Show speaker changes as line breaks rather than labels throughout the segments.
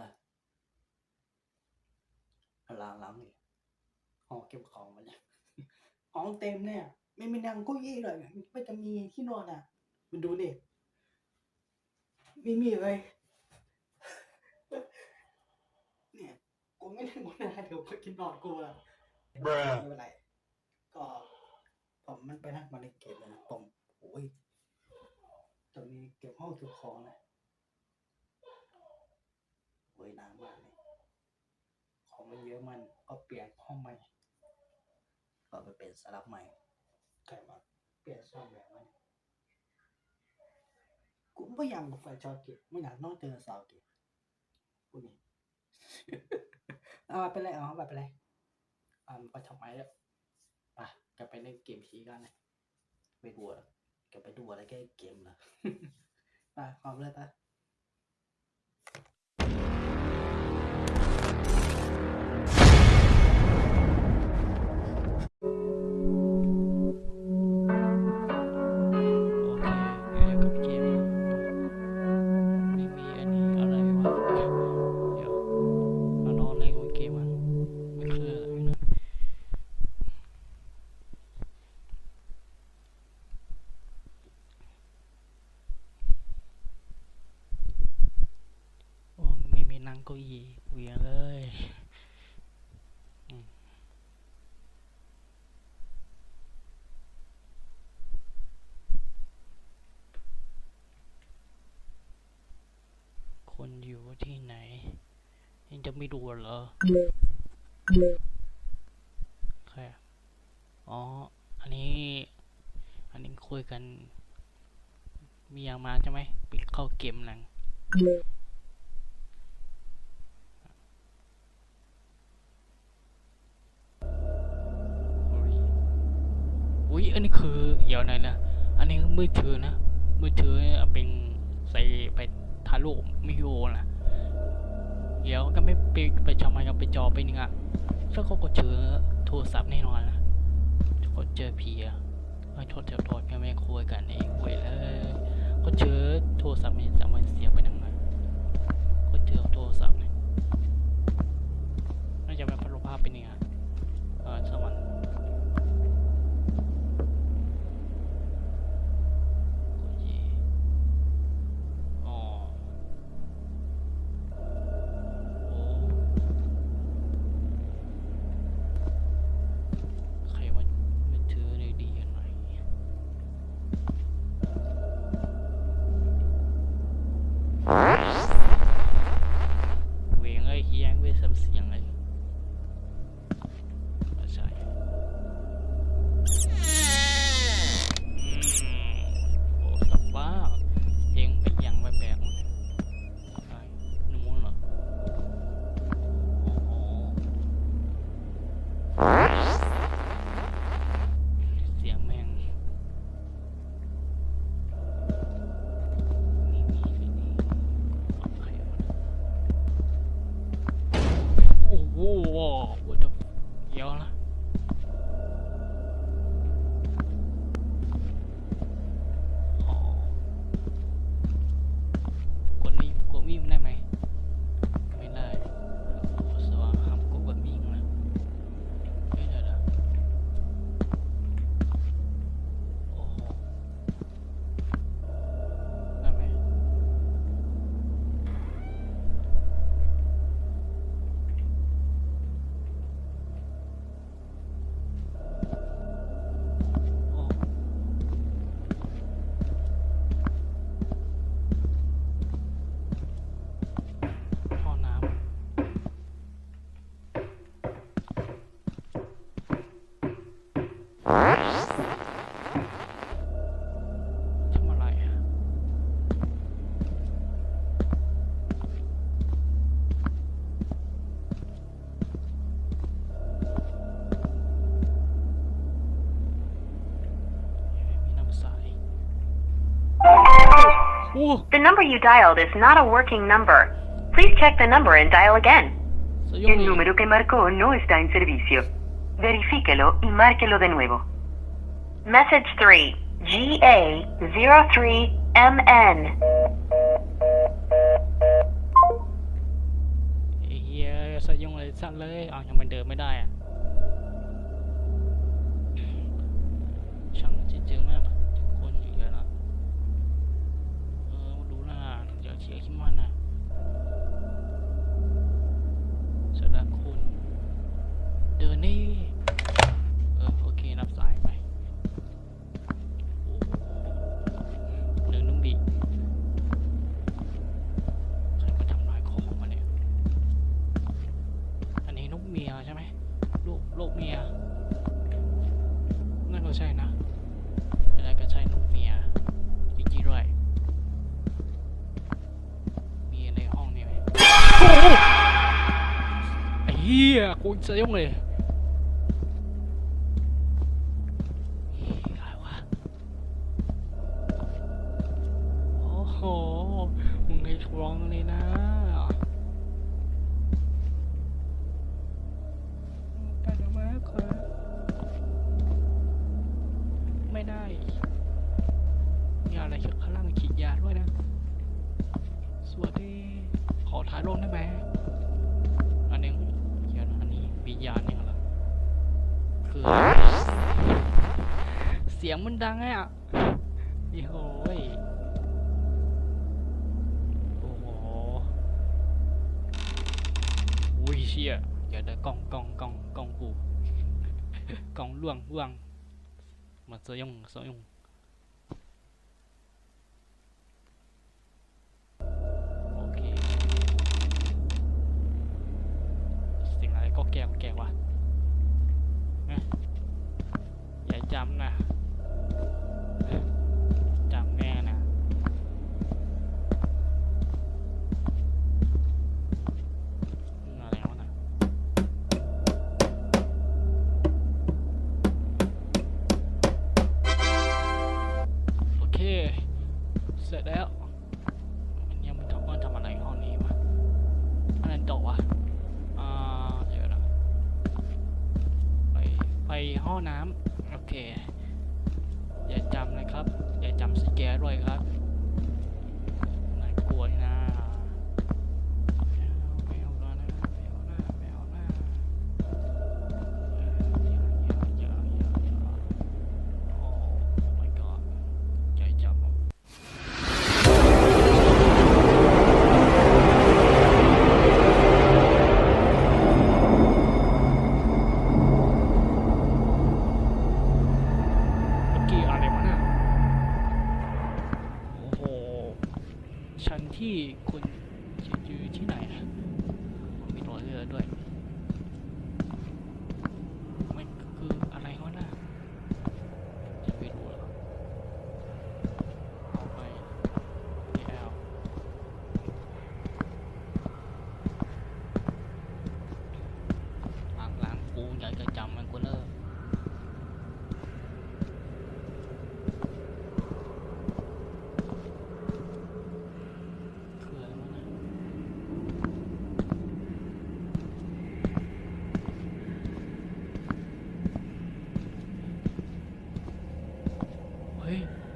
ละล้างล้างเลยห้องเก็บของมันเนี่ยห้องเต็มเนี่ย ไม่มีนั่งเก้าอี้เลยไม่จะมีที่นอนอะมาดูดิไม่มีเลยเนี่ยกูไม่ได้กูนะเดี๋ยวไปกินนอนกูอะ
Bruh.
ไม่เป็นไรก็ ผมมันไปนั่งมาในเก็บเลยนะผมโอ้ยตรงนี้เก็บห้องเก็บของนะ โอ้ยนานมากเลยของมันเยอะมันก็เปลี่ยนห้องใหม่ ก็ไปเป็นสลับใหม่ใครมาเปลี่ยนช่องแบบมันกูไม่อยากมาไฟชอบเก็บไม่อยากนอกเจอสาวเก็บกูนี่เอาไปเลยเอาไปเลยอ่าไปทำไมแล้วไปกลับไปเล่นเกมผีกันนะไปดูอะกลับไปดูอะไรแค่เกมนะไปความเลยไป
โที่ไหนยังจะไม่ดูเหรอใครอ๋อ อันนี้ อันนี้คุยกัน มีอย่างมาใช่ไหมปิดเข้าเกมหนังอุ้ยอันนี้คือเดี๋ยวหน่อยนะอันนี้มือถือนะ มือถือเนี่เป็นใส่ไปทารุไม่โยนะ เดี๋ยวก็ไม่ไปไปจอมันก็ไปจอไปนึงอะถ้าเขาก็เจอโทรศัพท์แน่นอนนะก็เจอผีอะไอ้โทษเถอะโทษก็ไม่คุยกันเองเว้ยเลยก็เจอโทรศัพท์มันสามารถเสียไปนั่งไงก็เจอโทรศัพท์ เฮีย Ooh.
The number you dialed is not a working number. Please check the number and dial again.
Soy
el número que marcó no está en servicio. Verifíquelo y márquelo de nuevo. Message 3, GA03MN.
Yeah, สายยงเลยสัตว์เลยอ้าวยังมันเดินไม่ได้อะ อะกูจะยุ่งเลยไรโอ้โหมึงให้ร้องเลยนะ สียงมันดังไงอะโอ้โหโอ้โหอุ้ยเชี่ยเดี๋ยดี๋ยวกล้องกล้องกล้องกล้องกูกล้องล่วงล่วงมาสยองยองโอเคสิ่งอะไรก็แก้วแก้ววะอย่าจำนะ ห้องน้ำโอเค อย่าจำนะครับ อย่าจำสแกด้วยครับ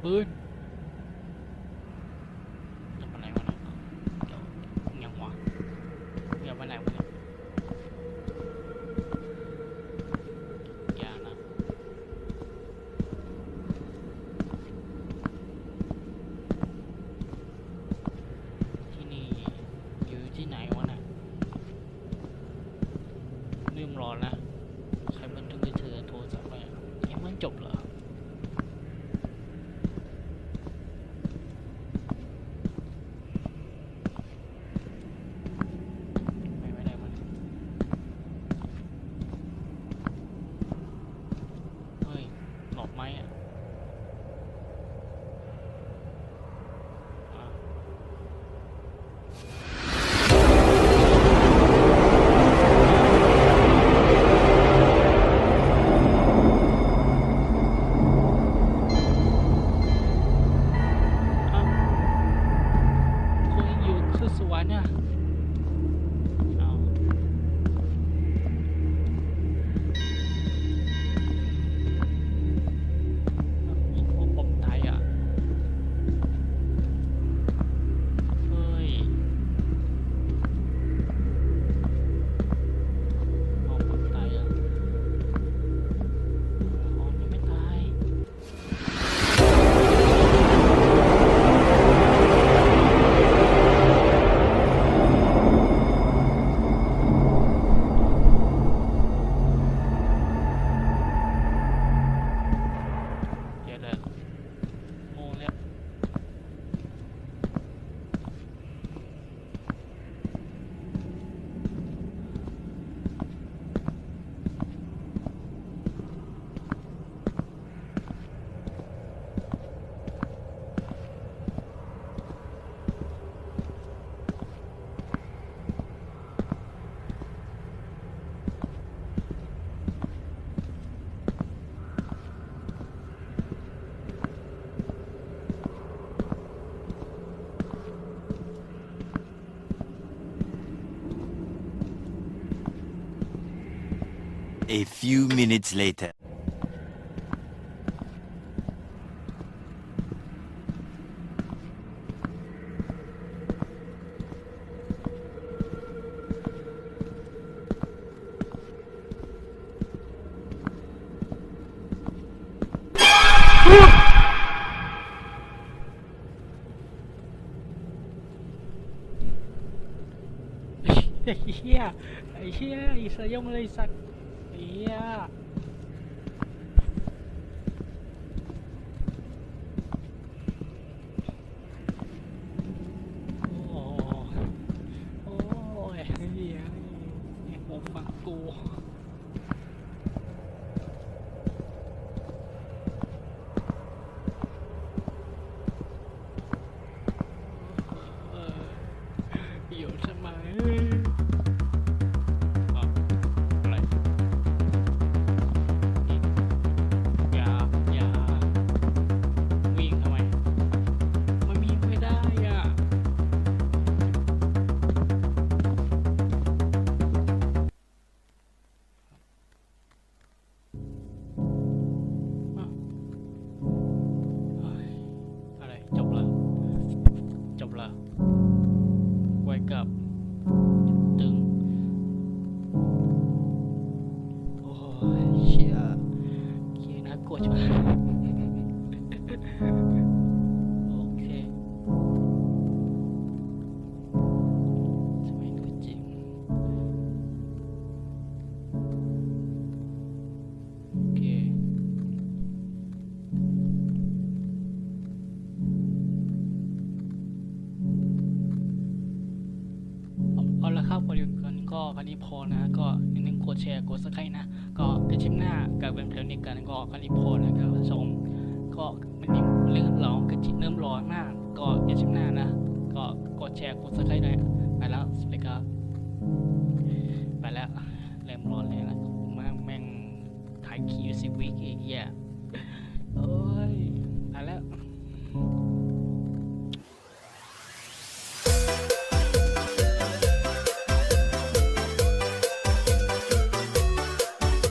Blue
A few minutes later.
yeah, yeah, isa yung lasak. เหี้ย คันนี้พอนะ ก็อย่าลืมกดแชร์กดซับสไครต์นะ ก็กระชิมหน้ากับเป็นเพลงนี้กันก็คันนี้พอนะครับผู้ชมก็มันนี่เรื่องร้องกระจิเริ่มร้อนมาก ก็อย่าชิมหน้านะ ก็กดแชร์กดซับสไครต์หน่อยไปแล้วสวัสดีครับไปแล้วเริ่มร้อนเลยนะแม่งแม่งถ่ายคิวสิบวิกอีกเยโอ้